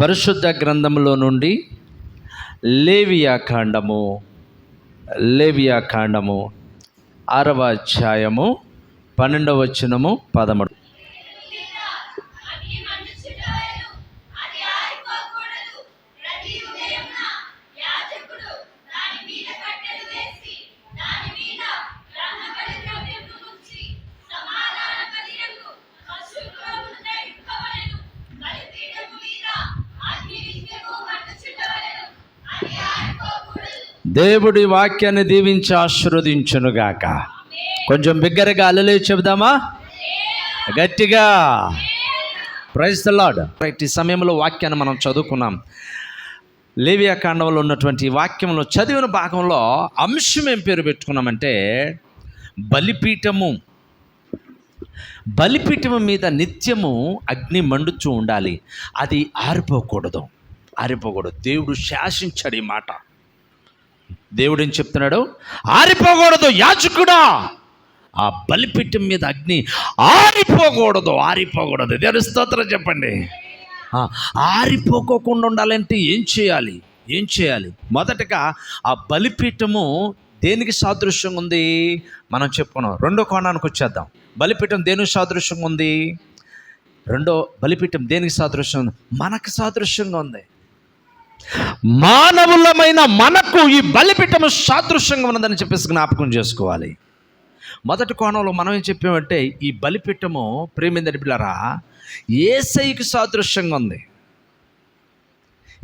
పరిశుద్ధ గ్రంథంలో నుండి లేవియా లేవియాకాండము లేవియా ఆరవ అధ్యాయము పన్నెండవ వచనము పదమూడు. దేవుడి వాక్యాన్ని దీవించి ఆశీర్వదించునుగాక కొంచెం బిగ్గరగా అల్లలే చెబుదామా? గట్టిగా. ప్రైజ్ ద లార్డ్ రైట్ ఈ సమయంలో వాక్యాన్ని మనం చదువుకున్నాం. లేవియా కాండంలో ఉన్నటువంటి వాక్యంలో చదివిన భాగంలో అంశం ఏం పేరు పెట్టుకున్నామంటే బలిపీఠము. బలిపీఠము మీద నిత్యము అగ్ని మండుచూ ఉండాలి. అది ఆరిపోకూడదు. ఆరిపోకూడదు. దేవుడు శాసించాడు ఈ మాట. దేవుడు ఏం చెప్తున్నాడు? ఆరిపోకూడదు యాజకుడా! ఆ బలిపీఠం మీద అగ్ని ఆరిపోకూడదు ఆరిపోకూడదు. దేవుని స్తోత్రం చెప్పండి. ఆరిపోకోకుండా ఉండాలంటే ఏం చేయాలి? ఏం చేయాలి? మొదటగా ఆ బలిపీఠము దేనికి సాదృశ్యంగా ఉంది? మనం చెప్పుకున్నాం రెండో కోణానికి వచ్చేద్దాం. బలిపీఠం దేనికి సాదృశ్యంగా ఉంది? రెండో బలిపీఠం దేనికి సాదృశ్యం ఉంది? మనకు సాదృశ్యంగా ఉంది. మానవులమైన మనకు ఈ బలిపీఠము సాదృశ్యంగా ఉన్నదని చెప్పేసి జ్ఞాపకం చేసుకోవాలి. మొదటి కోణంలో మనం ఏం చెప్పామంటే ఈ బలిపీఠము ప్రేమిందని పిల్లరా ఏసైకి సాదృశ్యంగా ఉంది.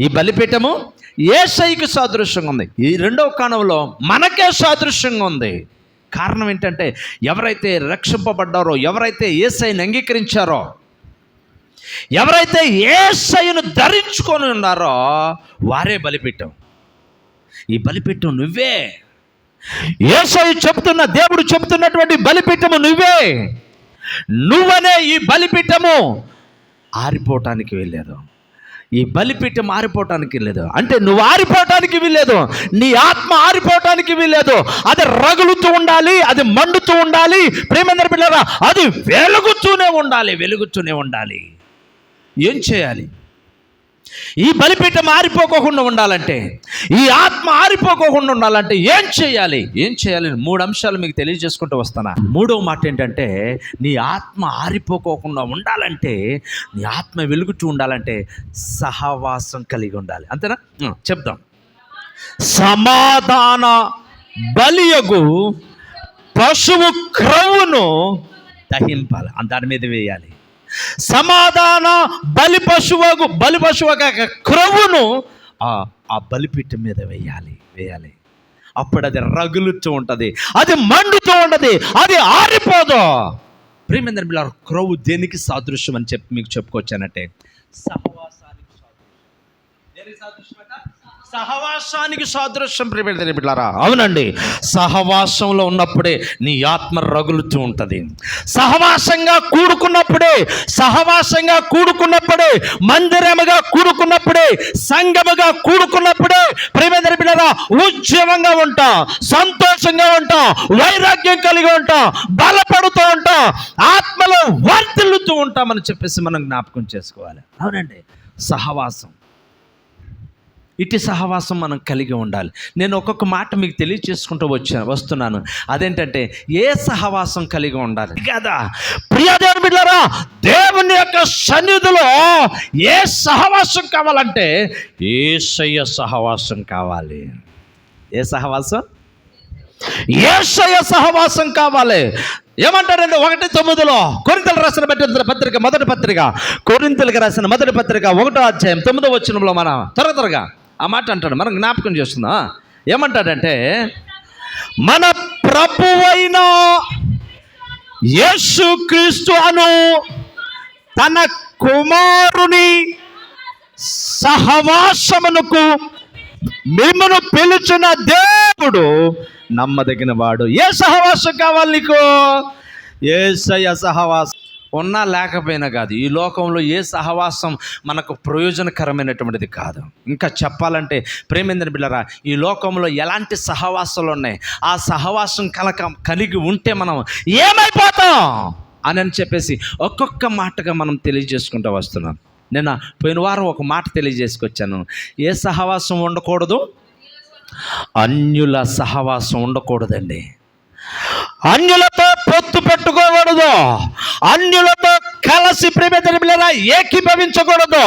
ఈ బలిపీఠము ఏసైకి సాదృశ్యంగా ఉంది. ఈ రెండవ కోణంలో మనకే సాదృశ్యంగా ఉంది. కారణం ఏంటంటే ఎవరైతే రక్షింపబడ్డారో ఎవరైతే ఏసైని అంగీకరించారో ఎవరైతే ఏసయ్యను ధరించుకొని ఉన్నారో వారే బలిపీఠం. ఈ బలిపీఠం నువ్వే. ఏసయ్య చెప్తున్న దేవుడు చెప్తున్నటువంటి బలిపీఠము నువ్వే. నువ్వనే ఈ బలిపీఠము ఆరిపోవటానికి వెళ్ళారు ఈ బలిపీఠం ఆరిపోవటానికి లేదు అంటే నువ్వు ఆరిపోవటానికి వీల్లేదు నీ ఆత్మ ఆరిపోవటానికి వీల్లేదు అది రగులుతూ ఉండాలి అది మండుతూ ఉండాలి. ప్రేమేంద్ర పిల్లరా అది వెలుగుతూనే ఉండాలి వెలుగుతూనే ఉండాలి. ఏం చేయాలి? ఈ బలిపీఠం ఆరిపోకోకుండా ఉండాలంటే ఈ ఆత్మ ఆరిపోకోకుండా ఉండాలంటే ఏం చేయాలి? ఏం చేయాలి? మూడు అంశాలు మీకు తెలియజేసుకుంటూ వస్తానా మూడవ మాట ఏంటంటే నీ ఆత్మ ఆరిపోకోకుండా ఉండాలంటే నీ ఆత్మ వెలుగుతూ ఉండాలంటే సహవాసం కలిగి ఉండాలి. అంతేనా? చెప్దాం. సమాధాన బలియగు పశువు క్రవును దహింపాలి. దాని మీద వేయాలి. సమాధాన బలి పశువు బలి పశువు క్రవును ఆ ఆ బలిపీఠం మీద వేయాలి వేయాలి. అప్పుడు అది రగులుతూ ఉంటుంది అది మండుతూ ఉంటుంది అది ఆరిపోదు. ప్రేమేంద్ర బిళ్ళ క్రొవ్వు దేనికి సాదృశ్యం అని చెప్పి మీకు చెప్పుకొచ్చానంటే సహవాసానికి సాదృశ్యం. దేనికి సాదృశ్యం సహవాసానికి సాదృశ్యం ప్రేమేంద్ర బిడ్డారా అవునండి. సహవాసంలో ఉన్నప్పుడే నీ ఆత్మ రగులుతూ ఉంటుంది. సహవాసంగా కూడుకున్నప్పుడే సహవాసంగా కూడుకున్నప్పుడే మందిరముగా కూడుకున్నప్పుడే సంగముగా కూడుకున్నప్పుడే ప్రేమేంద్ర బిడ్డారా ఉద్యమంగా ఉంటాం సంతోషంగా ఉంటాం వైరాగ్యం కలిగి ఉంటాం బలపడుతూ ఉంటాం ఆత్మలో వర్తిల్లుతూ ఉంటామని చెప్పేసి మనం జ్ఞాపకం చేసుకోవాలి. అవునండి. సహవాసం. ఇటు సహవాసం మనం కలిగి ఉండాలి. నేను ఒక్కొక్క మాట మీకు తెలియచేసుకుంటూ వచ్చా వస్తున్నాను. అదేంటంటే ఏ సహవాసం కలిగి ఉండాలి? కదా? ప్రియదేవుని బిడ్డరా దేవుని యొక్క సన్నిధిలో ఏ సహవాసం కావాలంటే ఏసయ్య సహవాసం కావాలి. ఏ సహవాసం? ఏసయ సహవాసం కావాలి. ఏమంటారంటే ఒకటి తొమ్మిదిలో కొరింతలు రాసిన పత్రిక మొదటి పత్రిక. కొరింతలకు రాసిన మొదటి పత్రిక ఒకటో అధ్యాయం తొమ్మిదో వచ్చినంలో మనం త్వర త్వరగా ఆ మాట అంటాడు. మనం జ్ఞాపకం చేస్తుందా? ఏమంటాడంటే మన ప్రభువైన యేసు క్రీస్తు అను తన కుమారుని సహవాసమునకు మిమ్మను పిలుచున్న దేవుడు నమ్మదగిన వాడు ఏ సహవాసం కావాలి నీకు? ఏసయ సహవాసం. ఉన్నా లేకపోయినా కాదు ఈ లోకంలో ఏ సహవాసం మనకు ప్రయోజనకరమైనటువంటిది కాదు. ఇంకా చెప్పాలంటే ప్రేమేంద్ర బిళ్ళరా ఈ లోకంలో ఎలాంటి సహవాసాలు ఉన్నాయి? ఆ సహవాసం కలక కలిగి ఉంటే మనం ఏమైపోతాం? అని అని చెప్పేసి ఒక్కొక్క మాటగా మనం తెలియజేసుకుంటూ వస్తున్నాం. నిన్న పోయిన వారం ఒక మాట తెలియజేసుకొచ్చాను. ఏ సహవాసం ఉండకూడదు? అన్యుల సహవాసం ఉండకూడదండి. అన్యులతో పొత్తు పెట్టుకోకూడదు. అన్యులతో కలసి ప్రేమితరా ఏకీభవించకూడదు.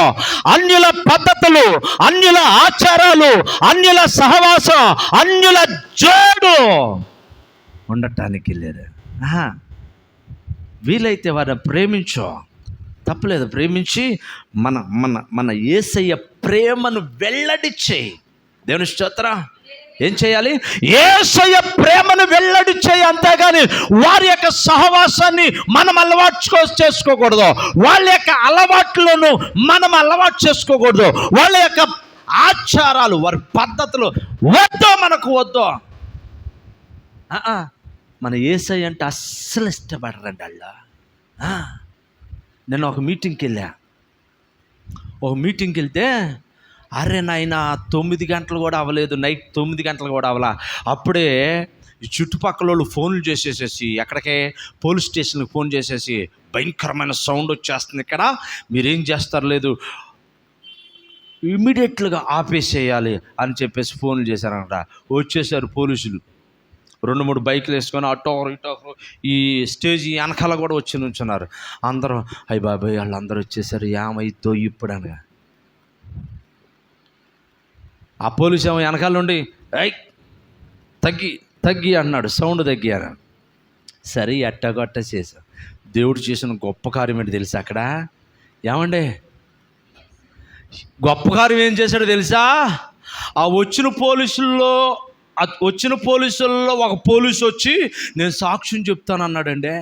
అన్యుల పద్ధతులు అన్యుల ఆచారాలు అన్యుల సహవాసం అన్యుల జోడు ఉండటానికి లేదు వీలైతే వారిని ప్రేమించో. తప్పలేదు ప్రేమించి మన మన మన ఏసయ్య ప్రేమను వెల్లడి చేయి. దేవుని స్తోత్రం. ఏం చేయాలి? ఏసయ్య ప్రేమను వెల్లడి చేయి అంతేగాని వారి యొక్క సహవాసాన్ని మనం అలవాటు చేసుకోకూడదు. వాళ్ళ యొక్క అలవాట్లను మనం అలవాటు చేసుకోకూడదు. వాళ్ళ యొక్క ఆచారాలు వారి పద్ధతులు వద్దో మనకు వద్దో? మన ఏసై అంటే అస్సలు ఇష్టపడరండి వాళ్ళు నేను ఒక మీటింగ్కి వెళ్ళా. ఒక మీటింగ్కి వెళ్తే అరే నాయన తొమ్మిది గంటలు కూడా అవ్వలేదు నైట్ తొమ్మిది గంటలు కూడా అవ్వలా? అప్పుడే ఈ చుట్టుపక్కల వాళ్ళు ఫోన్లు చేసేసేసి ఎక్కడికే పోలీస్ స్టేషన్కి ఫోన్ చేసేసి భయంకరమైన సౌండ్ వచ్చేస్తుంది ఇక్కడ. మీరేం చేస్తారు లేదు ఇమీడియట్లుగా ఆపేసేయాలి అని చెప్పేసి ఫోన్లు చేశారంట. వచ్చేసారు పోలీసులు. రెండు మూడు బైకులు వేసుకొని అటో ఇటో ఈ స్టేజ్ వెనకాల కూడా వచ్చి నుంచున్నారు. అందరూ అయ్యి బాబాయ్ వాళ్ళందరూ వచ్చేసారు ఏమైద్దో ఇప్పుడు అనగా. ఆ పోలీసు ఏమో వెనకాల నుండి ఐ తగ్గి తగ్గి అన్నాడు సౌండ్ తగ్గి అన్నాడు సరే ఎట్టగొట్ట చేశా. దేవుడు చేసిన గొప్ప కార్యం ఏంటి తెలుసా అక్కడ? ఏమండే? గొప్ప కార్యం ఏం చేశాడో తెలుసా? ఆ వచ్చిన పోలీసుల్లో వచ్చిన పోలీసుల్లో ఒక పోలీసు వచ్చి నేను సాక్ష్యం చెప్తాను అన్నాడండి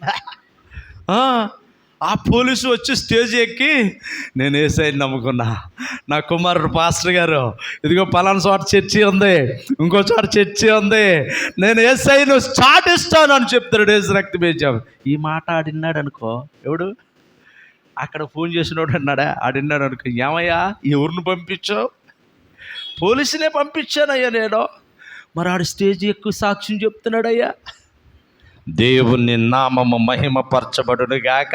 ఆ, పోలీసు వచ్చి స్టేజ్ ఎక్కి నేను ఏసైని నమ్ముకున్నా? నా కుమారుడు పాస్టర్ గారు ఇదిగో పలానా చోట చర్చి ఉంది ఇంకో చోట చర్చి ఉంది. నేను ఏసైను స్టార్ట్ ఇస్తాను అని చెప్తాడు డేస్ రక్త బీజం ఈ మాట ఆడిన్నాడు అనుకో. ఎవడు? అక్కడ ఫోన్ చేసినోడు అన్నాడా? ఆడిన్నాడు అనుకో. ఏమయ్యా ఎవరిని పంపించావు? పోలీసునే పంపించానయ్యా నేను. మరి ఆడు స్టేజ్ ఎక్కువ సాక్ష్యం చెప్తున్నాడయ్యా. దేవుని నామము మహిమపరచబడును గాక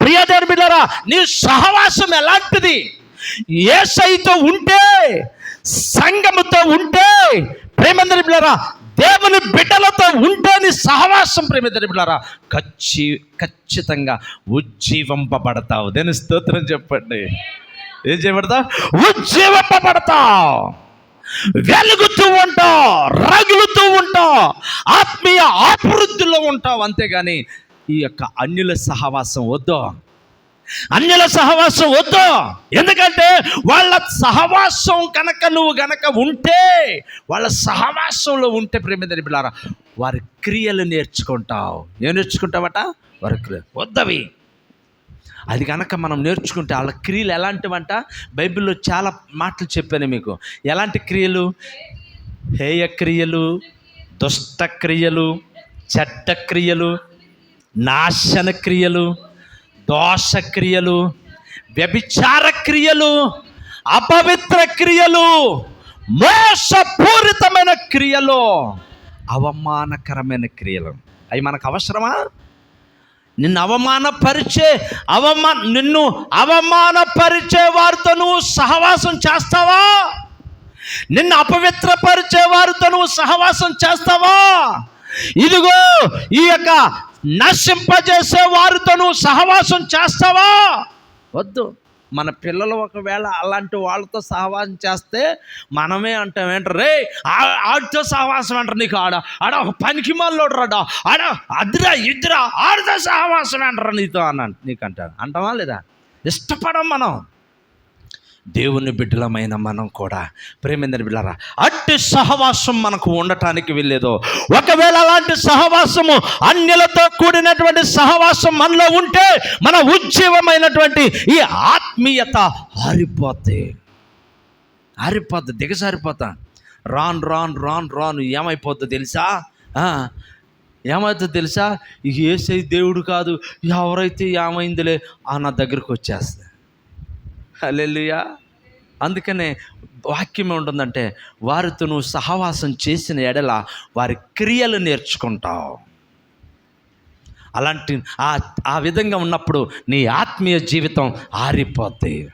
ప్రియదేవుని బిడ్డలారా నీ సహవాసం ఎలాంటిది? ఏసైతో ఉంటే సంగముతో ఉంటే ప్రేమందరి బిడ్డలారా దేవుని బిడ్డలతో ఉంటే నీ సహవాసం ప్రేమందరి బిడ్డలారా ఖచ్చి ఖచ్చితంగా ఉజ్జీవింపబడతావు. దేని స్తోత్రం చెప్పండి? ఏం చేయబడతావు ఉజ్జీవింపబడతావు. వెలుగుతూ ఉంటావు రగులుతూ ఉంటావు ఆత్మీయ అభివృద్ధిలో ఉంటావు. అంతేగాని ఈ యొక్క అన్యుల సహవాసం వద్దు. అన్యుల సహవాసం వద్దు. ఎందుకంటే వాళ్ళ సహవాసం కనుక నువ్వు గనక ఉంటే వాళ్ళ సహవాసంలో ఉంటే ప్రేమిదని పిల్లారా వారి క్రియలు నేర్చుకుంటావు. ఏం నేర్చుకుంటావట? వారి క్రియ వద్దవి. అది కనుక మనం నేర్చుకుంటే వాళ్ళ క్రియలు ఎలాంటివంట? బైబిల్లో చాలా మాటలు చెప్పాను మీకు. ఎలాంటి క్రియలు? హేయ క్రియలు దుష్ట క్రియలు నాశన క్రియలు దోష క్రియలు వ్యభిచార క్రియలు అపవిత్ర క్రియలు మోసపూరితమైన క్రియలు అవమానకరమైన క్రియలు. అవి మనకు అవసరమా? నిన్ను అవమానపరిచే అవమా నిన్ను అవమానపరిచే వారితో నువ్వు సహవాసం చేస్తావా? నిన్ను అపవిత్రపరిచే వారితో నువ్వు సహవాసం చేస్తావా? ఇదిగో ఈ యొక్క నశింపజేసే వారితో నువ్వు సహవాసం చేస్తావా? వద్దు. మన పిల్లలు ఒకవేళ అలాంటి వాళ్ళతో సహవాసం చేస్తే మనమే అంటాం ఏంటారు రే ఆడితో సహవాసం అంటారు నీకు ఆడ. ఆడ ఒక పనికి మళ్ళోడు రాడా ఆడ అద్రా ఇద్దరా ఆడితో సహవాసం అంటారా నీతో అని నీకు అంటారు. అంటావా లేదా? ఇష్టపడం మనం. దేవుని బిడ్డలమైన మనం కూడా. ప్రేమేందని బిడ్డలారా అట్టి సహవాసం మనకు ఉండటానికి వెళ్ళేదో ఒకవేళ అలాంటి సహవాసము అన్యులతో కూడినటువంటి సహవాసం మనలో ఉంటే మన ఉజ్జీవమైనటువంటి ఈ ఆత్మీయత ఆరిపోతే ఆరిపోద్ది దిగసారిపోతా రాను రాను రాను రాను ఏమైపోద్దో తెలుసా? ఆ, ఏమవుతుందో తెలుసా? ఇక ఏసై దేవుడు కాదు ఎవరైతే ఏమైందిలే ఆ నా దగ్గరికి వచ్చేస్తుంది హల్లెలూయా. అందుకనే వాక్యం ఉంటుందంటే వారితో నువ్వు సహవాసం చేసిన ఎడల వారి క్రియలు నేర్చుకుంటావు. అలాంటి ఆ ఆ విధంగా ఉన్నప్పుడు నీ ఆత్మీయ జీవితం ఆరిపోద్ది.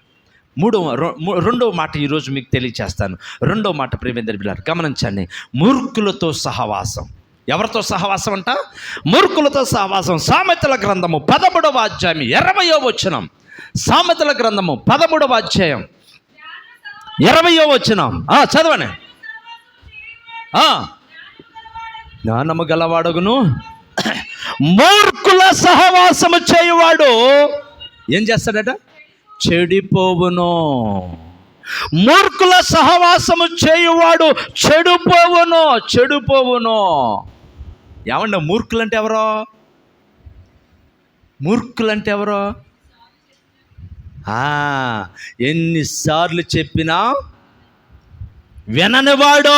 మూడవ రెండవ మాట ఈరోజు మీకు తెలియచేస్తాను. రెండవ మాట ప్రేమేంద్ర బిడ్డారు గమనించండి. మూర్ఖులతో సహవాసం. ఎవరితో సహవాసం అంట? మూర్ఖులతో సహవాసం. సామెతల గ్రంథము పదమూడవ అధ్యాయం ఇరవయో వచనం. సామెతల గ్రంథము పదమూడవ అధ్యాయం. ఇరవయో వచ్చినాం ఆ, చదవండి. జ్ఞానము గలవాడగును. మూర్ఖుల సహవాసము చేయువాడు ఏం చేస్తాడట? చెడిపోవును. మూర్ఖుల సహవాసము చేయువాడు చెడుపోవును చెడుపోవును. ఏమండి మూర్ఖులంటే ఎవరో? మూర్ఖులంటే ఎవరో? ఎన్నిసార్లు చెప్పినా విననివాడు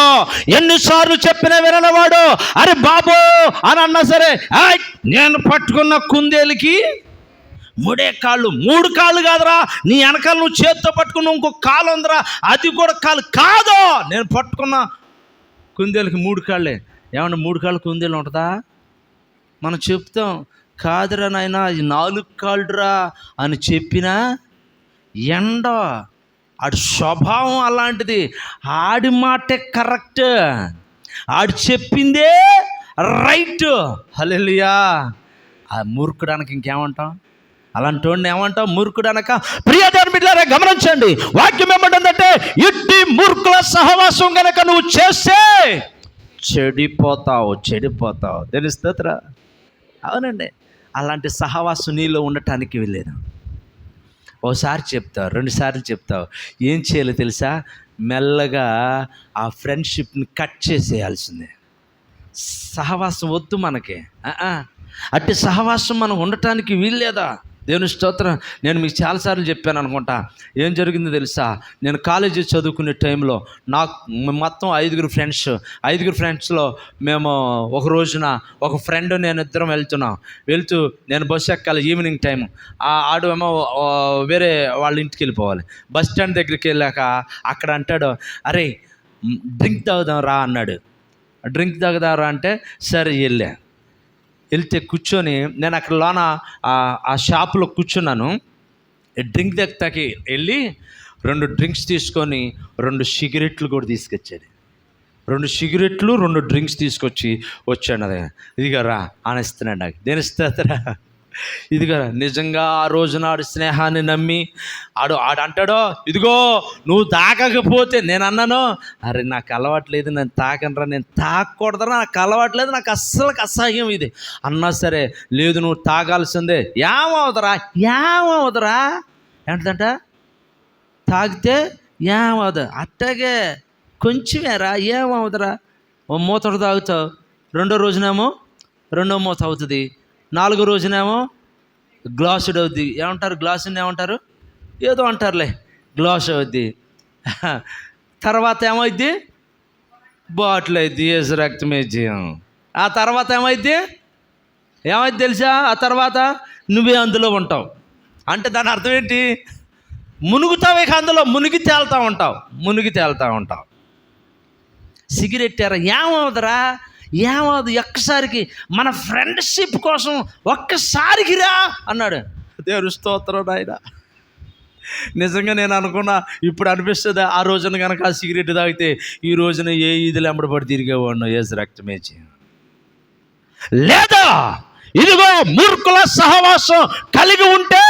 ఎన్నిసార్లు చెప్పినా విననివాడు అరే బాబు అని అన్నా సరే నేను పట్టుకున్న కుందేలుకి మూడే కాళ్ళు మూడు కాళ్ళు కాదురా నీ వెనకాల నువ్వు చేత్తో పట్టుకున్న ఇంకో కాలు ఉందిరా అది కూడా కాలు కాదు నేను పట్టుకున్న కుందేలుకి మూడు కాళ్ళే. ఏమన్నా మూడు కాళ్ళు కుందేలు ఉంటుందా? మనం చెప్తాం కాదురా నాయన అది నాలుగు కాళ్ళురా అని చెప్పినా ఎండ. ఆడి స్వభావం అలాంటిది. ఆడి మాటే కరెక్ట్. ఆడు చెప్పిందే రైట్. హల్లెలూయా. ఆ మూర్ఖుడానికి ఇంకేమంటాం? అలాంటి వాడిని ఏమంటాం? మూర్ఖుడు అనక ప్రియదేవుని బిడ్డారా గమనించండి. వాక్యం ఏమంటుందంటే ఇట్టి మూర్ఖుల సహవాసం కనుక నువ్వు చేస్తే చెడిపోతావు చెడిపోతావు. తెలుస్తుందిరా అవునండి. అలాంటి సహవాసం నీలో ఉండటానికి వెళ్ళేది ఓసారి చెప్తావు రెండుసార్లు చెప్తావు. ఏం చేయాలో తెలుసా? మెల్లగా ఆ ఫ్రెండ్షిప్ని కట్ చేసేయాల్సిందే. సహవాసం వద్దు మనకి. అట్టి సహవాసం మనం ఉండటానికి వీల్లేదా? దేవుని స్తోత్రం. నేను మీకు చాలాసార్లు చెప్పాను అనుకుంటా. ఏం జరిగిందో తెలుసా? నేను కాలేజీ చదువుకునే టైంలో నాకు మొత్తం ఐదుగురు ఫ్రెండ్స్ ఐదుగురు ఫ్రెండ్స్లో మేము ఒక రోజున ఒక ఫ్రెండ్ నేను ఇద్దరం వెళ్తున్నాం. వెళ్తూ నేను బస్సు ఎక్కాలి ఈవినింగ్ టైం ఆ ఆడు ఏమో వేరే వాళ్ళ ఇంటికి వెళ్ళిపోవాలి. బస్ స్టాండ్ దగ్గరికి వెళ్ళాక అక్కడ అంటాడు అరే డ్రింక్ తాగుదాం రా అన్నాడు. డ్రింక్ తాగుదాం రా అంటే సరే వెళ్ళా. వెళ్తే కూర్చొని నేను అక్కడ లోన ఆ- షాప్లో షాపులో కూర్చున్నాను. డ్రింక్ దగ్గరకి వెళ్ళి రెండు డ్రింక్స్ తీసుకొని రెండు సిగరెట్లు కూడా తీసుకొచ్చాడు. రెండు సిగరెట్లు రెండు డ్రింక్స్ తీసుకొచ్చి వచ్చాడు అదే ఇదిగో రా అనిస్తున్నాడు నాకు. దేని ఇస్తారా ఇదిగా నిజంగా ఆ రోజు నాడు స్నేహాన్ని నమ్మి ఆడు ఆడు అంటాడో ఇదిగో నువ్వు తాకకపోతే నేను అన్నాను అరే నాకు అలవాట్లేదు నేను తాకనరా నేను తాకూడదురా నాకు అలవాట్లేదు నాకు అస్సలు అసహ్యం ఇది. అన్నా సరే లేదు నువ్వు తాగాల్సిందే. ఏమవుదరా ఏమవుదరా ఏంటంట తాగితే ఏమవుదు అట్టగే కొంచెమేరా ఏమవుదరా ఓ మూతడు తాగుతావు రెండో రోజునేమో రెండో మూత అవుతుంది. నాలుగో రోజునేమో గ్లాసుడ్ అవుద్ది ఏమంటారు? గ్లాసుని ఏమంటారు? ఏదో అంటారులే. గ్లాస్ అవుద్ది తర్వాత ఏమైద్ది? బాటిల్ అయింది ఏసు రక్తమేజ్యం ఆ తర్వాత ఏమైద్ది? ఏమైంది తెలుసా? ఆ తర్వాత నువ్వే అందులో ఉంటావు. అంటే దాని అర్థం ఏంటి? మునుగుతావే అందులో. మునిగి తేలుతా ఉంటావు. మునిగి తేలుతూ ఉంటావు. సిగరెట్ ఎర ఏమవుదరా? ఏమవుదు ఒక్కసారికి మన ఫ్రెండ్షిప్ కోసం ఒక్కసారికి రా అన్నాడు. దేవుడు స్తోత్రం ఆయన నిజంగా నేను అనుకున్నా ఇప్పుడు అనిపిస్తుంది ఆ రోజున కనుక ఆ సిగరెట్ తాగితే ఈ రోజున ఏ ఈదులు ఎంబడబడి తిరిగేవాడినో ఏసు రక్తమేచి లేదా ఇదిగో మూర్ఖుల సహవాసం కలిగి ఉంటే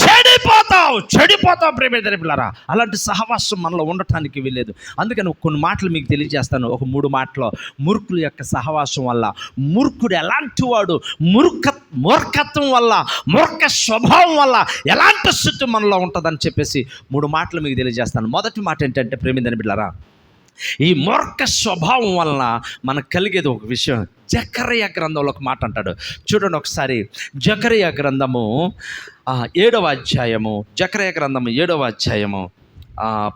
చెడిపోతావు చెడిపోతావు ప్రేమేదరి పిల్లరా. అలాంటి సహవాసం మనలో ఉండటానికి వెళ్ళలేదు అందుకని కొన్ని మాటలు మీకు తెలియజేస్తాను. ఒక మూడు మాటలు. మురుకుల యొక్క సహవాసం వల్ల మురుకుడు ఎలాంటి వాడు? మురుక మూర్ఖత్వం వల్ల మూర్ఖ స్వభావం వల్ల ఎలాంటి స్థితి మనలో ఉంటుందని చెప్పేసి మూడు మాటలు మీకు తెలియజేస్తాను. మొదటి మాట ఏంటంటే ప్రేమిదని బిడ్డారా ఈ మూర్ఖ స్వభావం వలన మనకు కలిగేది ఒక విషయం. జకరయ గ్రంథంలో ఒక మాట అంటాడు. చూడండి ఒకసారి. జకరయ్య గ్రంథము ఏడవ అధ్యాయము జకరయ గ్రంథము ఏడవ అధ్యాయము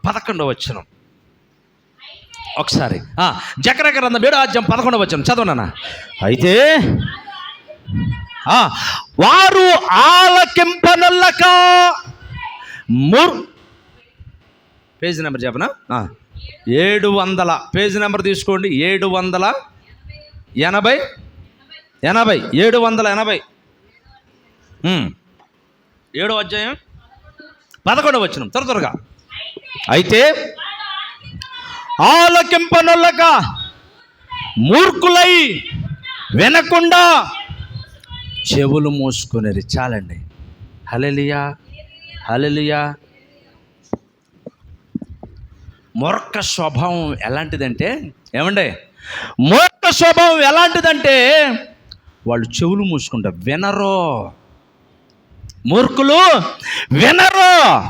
పదకొండవ వచనం. ఒకసారి. జకర గ్రంథం ఏడవ అధ్యాయం పదకొండవ వచ్చిన చదవనా అయితే వారు ఆలకింపనల్లక మూర్ పేజ్ నెంబర్ చెప్పనా? ఏడు వందల. పేజీ నెంబర్ తీసుకోండి. ఏడు వందల ఎనభై. ఎనభై. ఏడు వందల ఎనభై. ఏడో అధ్యాయం. పదకొండవ వచ్చిన త్వర త్వరగా. అయితే ఆలకింపనొల్లక మూర్ఖులై వినకుండా చెవులు మూసుకునేది చాలండి. హలెలియా హలెలియా మొరక్క స్వభావం ఎలాంటిదంటే ఏమండే? మొరక్క స్వభావం ఎలాంటిదంటే వాళ్ళు చెవులు మూసుకుంటారు వినరు. మూర్ఖులు వినరు.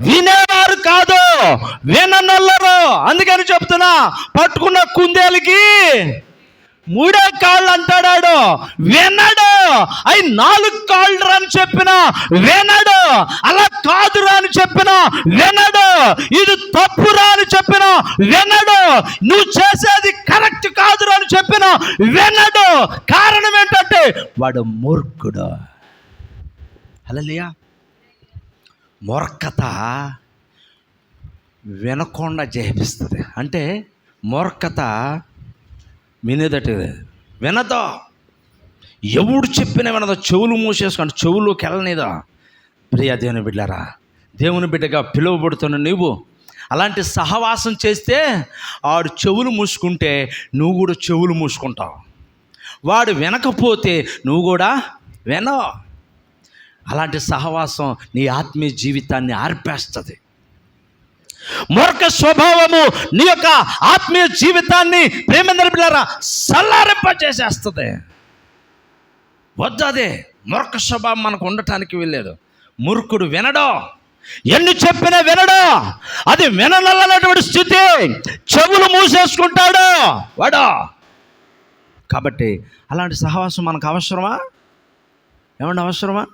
వినేవారు కాదు విననొల్లరు. అందుకని చెప్తున్నా పట్టుకున్న కుందేలకి మూడే కాళ్ళు అంటాడాడు వినడు. అయి నాలుగు కాళ్ళు అని చెప్పిన వినడు. అలా కాదురా అని చెప్పిన వినడు. ఇది తప్పురా అని చెప్పిన వినడు. నువ్వు చేసేది కరెక్ట్ కాదురా అని చెప్పిన వినడు. కారణం ఏంటంటే వాడు మూర్ఖుడు. హలలియా మూర్ఖత వినకుండా చేపిస్తుంది అంటే మూర్ఖత వినేదట వినదా? ఎవడు చెప్పిన వినదో? చెవులు మూసేసుకోండి. చెవులోకి వెళ్ళనిదా ప్రియా దేవుని బిడ్డారా దేవుని బిడ్డగా పిలువబడుతున్న నీవు అలాంటి సహవాసం చేస్తే ఆడు చెవులు మూసుకుంటే నువ్వు కూడా చెవులు మూసుకుంటావు. వాడు వినకపోతే నువ్వు కూడా వినవు. అలాంటి సహవాసం నీ ఆత్మీయ జీవితాన్ని ఆర్పేస్తుంది. మూర్ఖ స్వభావము నీ యొక్క ఆత్మీయ జీవితాన్ని ప్రేమేంద్ర పిల్లరా సల్లారింప చేసేస్తుంది వద్దు అదే మూర్ఖ స్వభావం మనకు ఉండటానికి వెళ్ళలేదు మురుకుడు వినడో ఎన్ని చెప్పినా వినడో అది విననల్లనటువంటి స్థితి. చెవులు మూసేసుకుంటాడు వాడో. కాబట్టి అలాంటి సహవాసం మనకు అవసరమా? ఏమన్నా అవసరమా?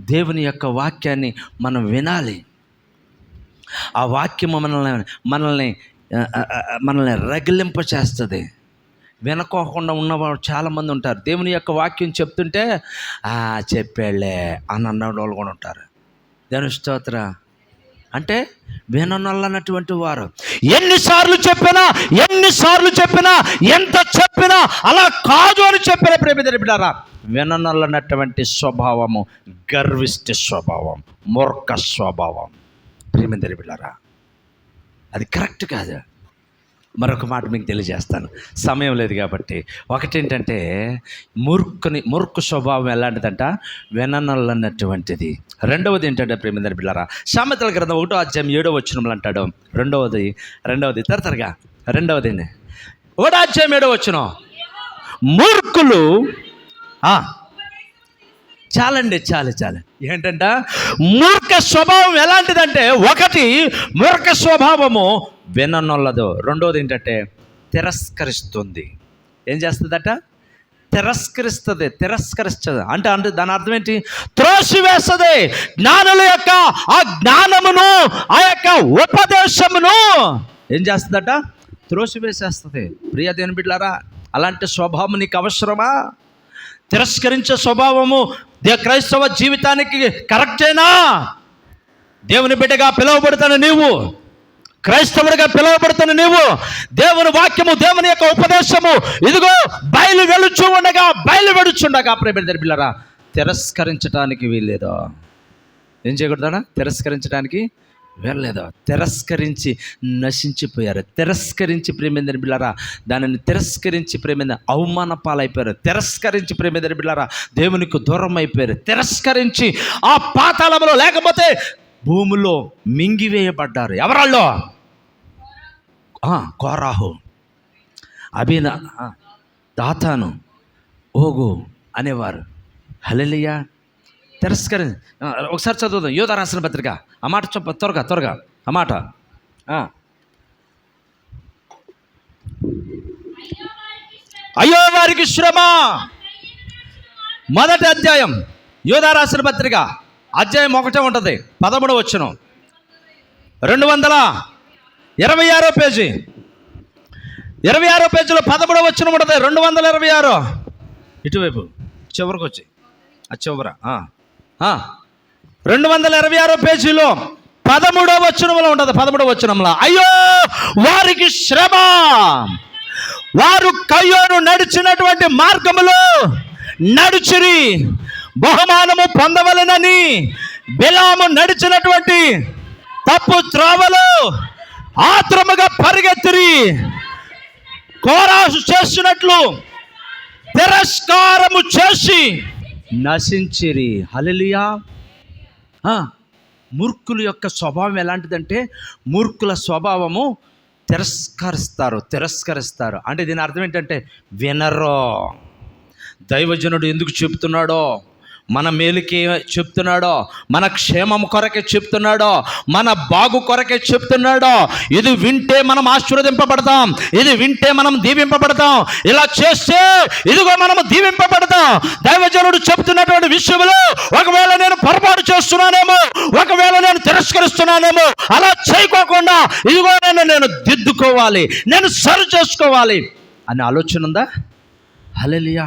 దేవుని యొక్క వాక్యాన్ని మనం వినాలి. ఆ వాక్యము మనల్ని మనల్ని మనల్ని రగిలింప చేస్తుంది. వినకోకుండా ఉన్నవారు చాలామంది ఉంటారు. దేవుని యొక్క వాక్యం చెప్తుంటే చెప్పేళ్ళే అని అన్న వాళ్ళు కూడా ఉంటారు. దేవుని స్తోత్ర. అంటే విననొల్లనటువంటి వారు. ఎన్నిసార్లు చెప్పినా ఎన్నిసార్లు చెప్పినా ఎంత చెప్పినా అలా కాదు అని చెప్పిన ప్రేమ బిడ్డారా. విననొల్లనటువంటి స్వభావము గర్విష్టి స్వభావం మూర్ఖ స్వభావం. ప్రేమిందరి బిడ్డారా అది కరెక్ట్ కాదు. మరొక మాట మీకు తెలియజేస్తాను. సమయం లేదు కాబట్టి. ఒకటేంటంటే మూర్ఖుని మూర్ఖ స్వభావం ఎలాంటిదంట? వెననల్లన్నటువంటిది రెండవది ఏంటంటే ప్రేమిందని పిల్లరా సామెతల గ్రంథం ఒకటో అధ్యాయం ఏడో వచ్చినములు అంటాడు. రెండవది రెండవది తరతరగా రెండవది ఒకటో అధ్యాయం ఏడో వచ్చిన మూర్ఖులు చాలండి చాలు చాలు. ఏంటంట? మూర్ఖ స్వభావం ఎలాంటిదంటే ఒకటి మూర్ఖ స్వభావము విననొల్లదు. రెండోది ఏంటంటే తిరస్కరిస్తుంది. ఏం చేస్తుందట? తిరస్కరిస్తుంది తిరస్కరిస్తుంది. అంటే అంటే దాని అర్థం ఏంటి? త్రోసివేస్తుంది జ్ఞానుల యొక్క ఆ జ్ఞానమును ఆ యొక్క ఉపదేశమును. ఏం చేస్తుందట? త్రోసివేసేస్తుంది. ప్రియ దేని బిడ్డారా అలాంటి స్వభావం నీకు అవసరమా? తిరస్కరించే స్వభావము దే క్రైస్తవ జీవితానికి కరెక్టేనా దేవుని బిడ్డగా పిలువబడుతున్న నీవు క్రైస్తవుడిగా పిలువబడుతున్న నీవు దేవుని వాక్యము దేవుని యొక్క ఉపదేశము ఇదిగో బయలు వెలుచు ఉండగా బయలు వెడుచుండగా ప్రేమ పిల్లరా తిరస్కరించడానికి వీల్లేదా? ఏం చేయకూడదా తిరస్కరించడానికి వెళ్ళలేదు? తిరస్కరించి నశించిపోయారు. తిరస్కరించి ప్రేమేందని బిళ్ళారా? దానిని తిరస్కరించి ప్రేమేంద అవమాన పాలైపోయారు. తిరస్కరించి ప్రేమేందని బిళ్ళారా? దేవునికి దూరం అయిపోయారు. తిరస్కరించి ఆ పాతాళంలో లేకపోతే భూమిలో మింగివేయబడ్డారు. ఎవరాళ్ళో? కోరాహు అభిన దాతాను ఓగు అనేవారు. హలలియా తిరస్కరి ఒకసారి చదువుదాం. యోధ రాసిన పత్రిక. ఆ మాట చెప్ప త్వరగా త్వరగా. ఆ మాట. అయ్యో వారికి శ్రమ. మొదటి అధ్యాయం యోధారాసిన పత్రిక. అధ్యాయం ఒకటే ఉంటుంది పదమూడు వచ్చును రెండు వందల ఇరవై ఆరో పేజీ. ఇరవై ఆరో పేజీలో పదమూడు వచ్చిన ఉంటుంది రెండు వందల ఇరవై ఆరు. ఇటువైపు చివరికి వచ్చి ఆ. చివర రెండు వందల ఇరవై ఆరో పేజీలో పదమూడో వచనంలో ఉంటుంది పదమూడో వచనంలో. అయ్యో వారికి శ్రమ. వారు కయ్యోను నడిచినటువంటి మార్గములో నడుచురి. బహుమానము పొందవలెనని బిలాము నడిచినటువంటి తప్పు త్రోవలో ఆత్రముగా పరిగెత్తిరి. కోరాసు చేసినట్లు తిరస్కారము చేసి నశించిరి. హలలియా మూర్ఖుల యొక్క స్వభావం ఎలాంటిదంటే మూర్ఖుల స్వభావము తిరస్కరిస్తారు తిరస్కరిస్తారు. అంటే దీని అర్థం ఏంటంటే వినరో. దైవజనుడు ఎందుకు చెప్తున్నాడో మన మేలుకే చెప్తున్నాడో మన క్షేమం కొరకే చెప్తున్నాడో మన బాగు కొరకే చెప్తున్నాడో ఇది వింటే మనం ఆశీర్వదింపబడతాం ఇది వింటే మనం దీవింపబడతాం ఇలా చేస్తే ఇదిగో మనం దీవింపబడతాం. దైవజనుడు చెప్తున్నటువంటి విషయంలో ఒకవేళ చేస్తున్నానేమో ఒకవేళ నేను తిరస్కరిస్తున్నానేమో అలా చేయకోకుండా ఇదిగో నేను నేను దిద్దుకోవాలి నేను సరి చేసుకోవాలి అనే ఆలోచన ఉందా? హలెలియా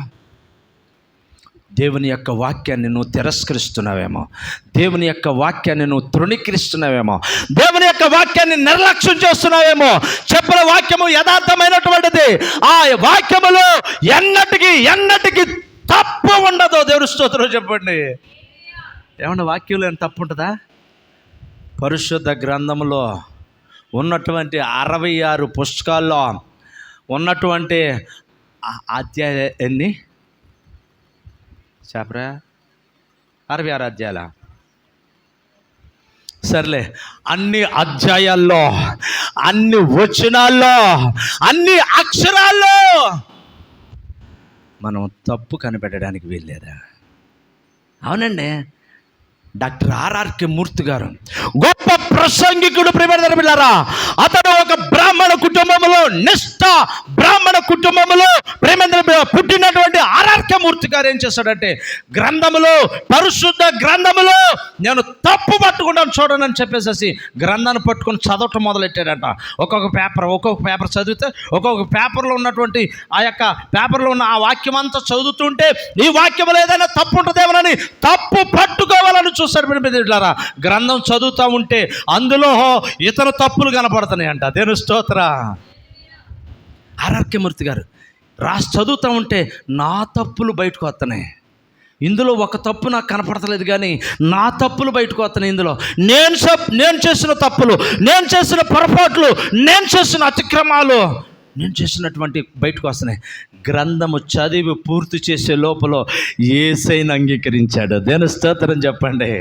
దేవుని యొక్క వాక్యాన్ని నువ్వు తిరస్కరిస్తున్నావేమో దేవుని యొక్క వాక్యాన్ని నువ్వు తృణీకరిస్తున్నావేమో దేవుని యొక్క వాక్యాన్ని నిర్లక్ష్యం చేస్తున్నావేమో చెప్పిన వాక్యము యథార్థమైనటువంటిది. ఆ వాక్యములో ఎన్నటికి ఎన్నటికి తప్పు ఉండదు దేవుని స్తోత్రం చెప్పండి. ఏమన్నా వాక్యంలో ఏమైనా తప్పు ఉంటుందా? పరిశుద్ధ గ్రంథంలో ఉన్నటువంటి అరవై ఆరు పుస్తకాల్లో ఉన్నటువంటి అధ్యాయ ఎన్ని? చెప్పరా? అరవై ఆరు అధ్యాయాల. సర్లే. అన్ని అధ్యాయాల్లో అన్ని వచనాల్లో అన్ని అక్షరాల్లో మనం తప్పు కనిపెట్టడానికి వీల్లేదా? అవునండి. డాక్టర్ ఆర్ఆర్కే మూర్తి గారు. గొప్ప ప్రసంగికుడు ప్రిపేర్ పిల్లరా అతడు ఒక బ్రాహ్మణ కుటుంబంలో నిష్ఠ బ్రాహ్మణ కుటుంబంలో ప్రేమేంద్ర పుట్టినటువంటి ఆర్ఆర్కే గారు ఏం చేశాడంటే గ్రంథములో పరిశుద్ధ గ్రంథములో నేను తప్పు పట్టుకుంటాను చూడండి అని చెప్పేసేసి గ్రంథాన్ని పట్టుకొని చదవటం మొదలెట్టాడంట. ఒక్కొక్క పేపర్ ఒక్కొక్క పేపర్ చదివితే ఒక్కొక్క పేపర్లో ఉన్నటువంటి ఆ యొక్క పేపర్లో ఉన్న ఆ వాక్యం అంతా చదువుతుంటే ఈ వాక్యంలో ఏదైనా తప్పు ఉంటుందేమోనని తప్పు పట్టుకోవాలని చూస్తారు బిడ్డలారా. గ్రంథం చదువుతూ ఉంటే అందులో ఇతర తప్పులు కనపడుతున్నాయంట. అంట దేని స్తోత్ర? ఆరోగ్యమూర్తి గారు రాసి చదువుతూ ఉంటే నా తప్పులు బయటకు వస్తున్నాయి. ఇందులో ఒక తప్పు నాకు కనపడతలేదు కానీ నా తప్పులు బయటకు వస్తున్నాయి ఇందులో. నేను నేను చేసిన తప్పులు నేను చేసిన పొరపాట్లు నేను చేసిన అతిక్రమాలు నేను చేసినటువంటి బయటకు వస్తున్నాయి. గ్రంథము చదివి పూర్తి చేసే లోపల ఏసైని అంగీకరించాడు. దేని స్తోత్రం చెప్పండి?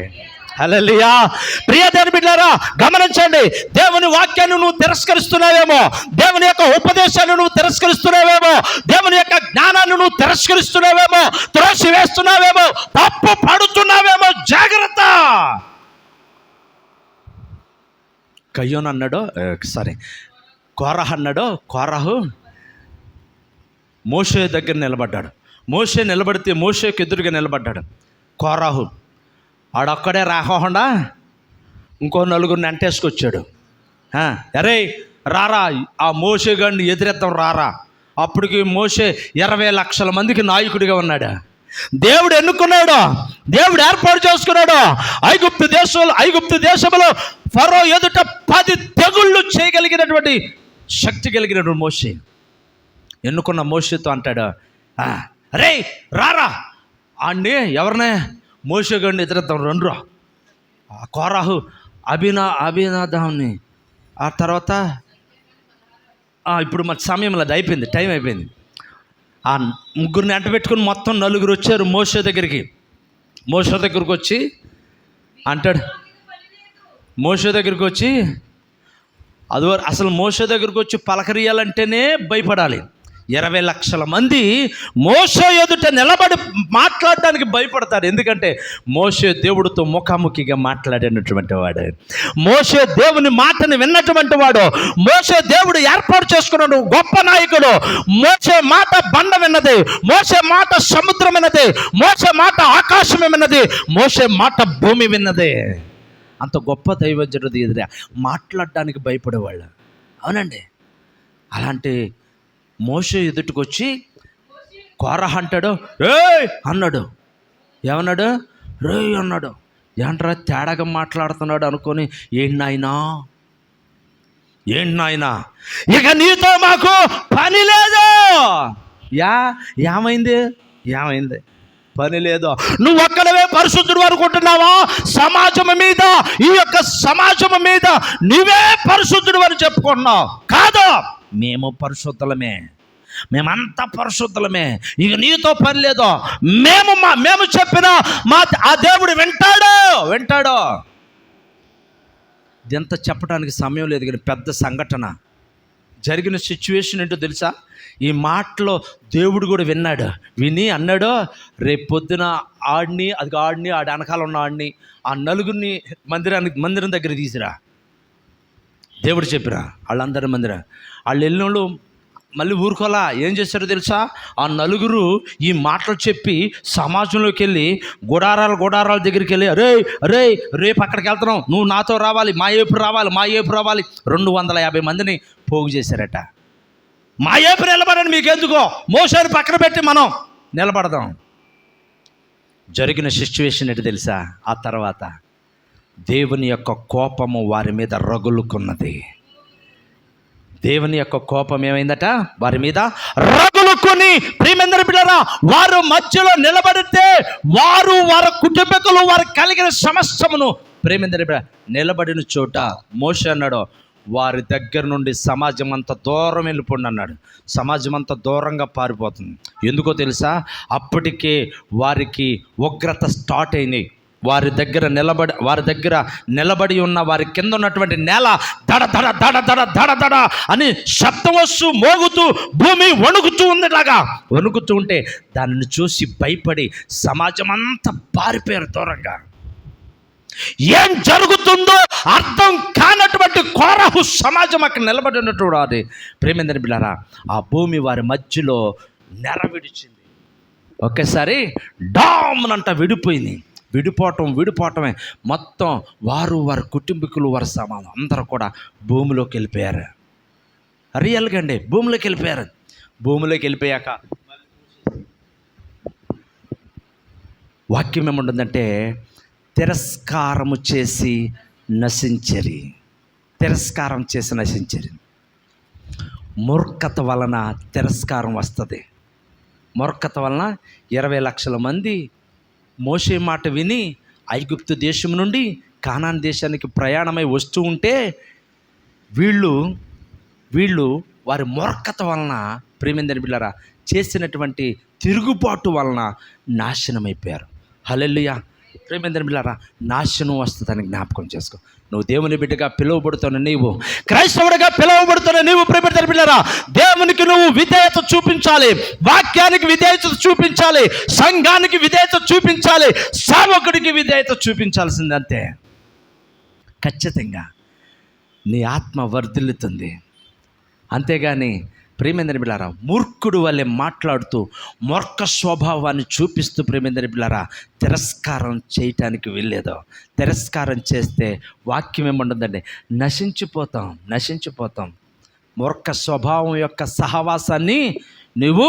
హలలియా ప్రియ దేవుని బిడ్డారా గమనించండి దేవుని వాక్యాన్ని నువ్వు తిరస్కరిస్తున్నావేమో దేవుని యొక్క ఉపదేశాన్ని నువ్వు తిరస్కరిస్తున్నావేమో దేవుని యొక్క జ్ఞానాన్ని నువ్వు తిరస్కరిస్తున్నావేమో త్రోసి వేస్తున్నావేమో తప్పు పడుతున్నావేమో జాగ్రత్త. కయ్యోన్ అన్నాడో సారీ కోరహ అన్నాడు కోరహు మోషే దగ్గర నిలబడ్డాడు. మోషే నిలబడితే మోషేకి ఎదురుగా నిలబడ్డాడు. కోరాహు. ఆడొక్కడే రాకోకుండా ఇంకో నలుగురిని అంటేసుకొచ్చాడు. ఆ, అరే రారా ఆ మోషే గండి ఎదురెత్తం రారా. అప్పటికి మోషే ఇరవై లక్షల మందికి నాయకుడిగా ఉన్నాడు. దేవుడు ఎన్నుకున్నాడు? దేవుడు ఏర్పాటు చేసుకున్నాడు? ఐగుప్తు దేశంలో ఐగుప్తు దేశంలో ఫరో ఎదుట పది తెగుళ్ళు చేయగలిగినటువంటి శక్తి కలిగినటువంటి మోషే. ఎన్నుకున్న మోషతో అంటాడు "ఆ, రే రారా. ఆడిని ఎవరినే? మోసగండి ఇతరత్వం రెండు ఆ కోరాహు. అభినా అభినాదాన్ని. ఆ తర్వాత ఇప్పుడు మన సమయంలో అది అయిపోయింది టైం అయిపోయింది. ఆ ముగ్గురిని అంట పెట్టుకుని మొత్తం నలుగురు వచ్చారు మోస దగ్గరికి. మోస దగ్గరికి వచ్చి అంటాడు మోస దగ్గరికి వచ్చి అదివారు అసలు మోస దగ్గరికి వచ్చి పలకరియాలంటేనే భయపడాలి. ఇరవై లక్షల మంది మోస ఎదుట నిలబడి మాట్లాడడానికి భయపడతారు. ఎందుకంటే మోసే దేవుడితో ముఖాముఖిగా మాట్లాడినటువంటి వాడు. మోసే దేవుని మాటను విన్నటువంటి వాడు. మోసే దేవుడు ఏర్పాటు చేసుకున్నాడు. గొప్ప నాయకుడు. మోసే మాట బండ విన్నది మోసే మాట సముద్రం విన్నది మోసే మాట ఆకాశం విన్నది మోసే మాట భూమి విన్నది అంత గొప్ప దైవజ్ఞుడు ఎదురా మాట్లాడడానికి భయపడేవాళ్ళు. అవునండి. అలాంటి మోస ఎదుటికొచ్చి కోరహ అంటాడు. రేయ్ అన్నాడు. ఏమన్నాడు? రేయ్ అన్నాడు. ఏంట్రా తేడాగా మాట్లాడుతున్నాడు అనుకొని ఏంటి నాయనా? ఏంటి నాయనా? ఇక నీతో మాకు పని లేదు. యా ఏమైంది? ఏమైంది? పని లేదు. నువ్వు ఒక్కడవే పరిశుద్ధుడు అనుకుంటున్నావా? సమాజం మీద ఈ యొక్క సమాజం మీద నువ్వే పరిశుద్ధుడు అని చెప్పుకుంటున్నావు. కాదు. మేము పరిశుద్ధులమే. మేమంతా పరిశుద్ధులమే. ఇక నీతో పని లేదు. మేము మా మేము చెప్పిన మా ఆ దేవుడు వింటాడు? వింటాడో? ఇదంతా చెప్పడానికి సమయం లేదు కానీ పెద్ద సంఘటన. జరిగిన సిచ్యువేషన్ ఏంటో తెలుసా? ఈ మాటలో దేవుడు కూడా విన్నాడు. విని అన్నాడు రేపు పొద్దున ఆడిని అది ఆడిని ఆడ వెనకాల ఉన్న ఆడిని ఆ నలుగురిని మందిరానికి మందిరం దగ్గర తీసిరా. దేవుడు చెప్పిరా వాళ్ళందరి మందిరం. వాళ్ళు వెళ్ళినోళ్ళు మళ్ళీ ఊరుకోలా ఏం చేశారో తెలుసా? ఆ నలుగురు ఈ మాటలు చెప్పి సమాజంలోకి వెళ్ళి గుడారాల గుడారాల దగ్గరికి వెళ్ళి అరే అరే రేపు అక్కడికి వెళ్తున్నాం. నువ్వు నాతో రావాలి మా ఏపు రావాలి మా ఏపు రావాలి. రెండు వందల యాభై మందిని పోగు చేశారట. మా ఏపు నిలబడండి మీకు ఎందుకో మోసారి పక్కన పెట్టి మనం నిలబడదాం. జరిగిన సిచ్యువేషన్ ఏంటి తెలుసా? ఆ తర్వాత దేవుని యొక్క కోపము వారి మీద రగులుకున్నది. దేవుని యొక్క కోపం ఏమైందట? వారి మీద రగులుకొని ప్రియమందరి బిడ్డరా వారు మధ్యలో నిలబడితే వారు వారి కుటుంబకులు వారు కలిగిన సమస్యమును ప్రేమందరి బిడ్డ నిలబడిన చోట మోష అన్నాడు వారి దగ్గర నుండి సమాజం అంత దూరం వెళ్ళిపోండి అన్నాడు. సమాజం అంత దూరంగా పారిపోతుంది. ఎందుకో తెలుసా? అప్పటికే వారికి ఉగ్రత స్టార్ట్ అయినాయి. వారి దగ్గర నిలబడి వారి దగ్గర నిలబడి ఉన్న వారి కింద ఉన్నటువంటి నేల దడ దడ దడ దడ దడ దడ అని శబ్దం వస్తూ మోగుతూ భూమి వణుకుతూ ఉందిలాగా వణుకుతూ ఉంటే దానిని చూసి భయపడి సమాజం అంతా పారిపోయారు దూరంగా. ఏం జరుగుతుందో అర్థం కానటువంటి కోరహు సమాజం అక్కడ నిలబడినట్టు అది. ప్రేమేంద్ర బిళ్ళారా ఆ భూమి వారి మధ్యలో నెరవిడిచింది ఒకేసారి డామ్నంట విడిపోయింది. విడిపోవటం విడిపోవటమే. మొత్తం వారు వారి కుటుంబీకులు వారి సమానం అందరూ కూడా భూమిలోకి వెళ్ళిపోయారు. రియల్గా అండి భూమిలోకి వెళ్ళిపోయారు. భూమిలోకి వెళ్ళిపోయాక వాక్యం ఏముంటుందంటే తిరస్కారము చేసి నశించరి. తిరస్కారం చేసి నశించరి. మూర్ఖత వలన తిరస్కారం వస్తుంది. మూర్ఖత వలన ఇరవై లక్షల మంది మోసే మాట విని ఐగుప్తు దేశం నుండి కానాన్ దేశానికి ప్రయాణమై వస్తూ ఉంటే వీళ్ళు వీళ్ళు వారి మూర్ఖత వలన ప్రేమేందని బిళ్ళరా చేసినటువంటి తిరుగుబాటు వలన నాశనమైపోయారు. హలెల్లుయా. ప్రేమేందని బిళ్ళారా నాశనం వస్తుందని జ్ఞాపకం చేసుకో. నువ్వు దేవుని బిడ్డగా పిలువబడుతున్న నీవు క్రైస్తవుడిగా పిలువబడుతున్న నీవు ప్రేమేంద్ర బిడ్డరా దేవునికి నువ్వు విధేయత చూపించాలి వాక్యానికి విధేయత చూపించాలి సంఘానికి విధేయత చూపించాలి సేవకుడికి విధేయత చూపించాల్సిందంతే ఖచ్చితంగా నీ ఆత్మ వర్ధిల్లుతుంది. అంతేగాని ప్రేమేంద్ర బిళ్ళారా మూర్ఖుడు వల్లే మాట్లాడుతూ మూర్ఖ స్వభావాన్ని చూపిస్తూ ప్రేమేంద్ర బిళ్ళారా తిరస్కారం చేయటానికి వెళ్ళేదో తిరస్కారం చేస్తే వాక్యం ఏముంటుందండి? నశించిపోతాం నశించిపోతాం. మూర్ఖ స్వభావం యొక్క సహవాసాన్ని నువ్వు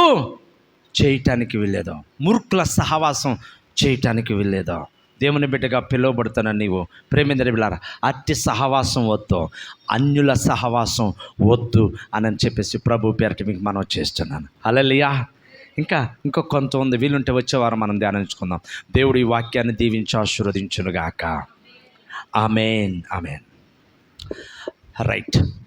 చేయటానికి వెళ్ళేదో మూర్ఖుల సహవాసం చేయటానికి వెళ్ళేదో దేవుని బిడ్డగా పిలువబడుతున్న నీవు. ప్రేమేంద్ర బిళ్ళారా అట్టి సహవాసం వద్దు. అన్యుల సహవాసం వద్దు అని చెప్పేసి ప్రభు పేరటి మీకు మనం చేస్తున్నాను. అలలియా ఇంకా ఇంకా కొంత ఉంది. వీలుంటే వచ్చేవారం మనం ధ్యానించుకుందాం. దేవుడు ఈ వాక్యాన్ని దీవించి ఆశీర్వదించునుగాక. ఆమెన్. ఆమెన్. రైట్.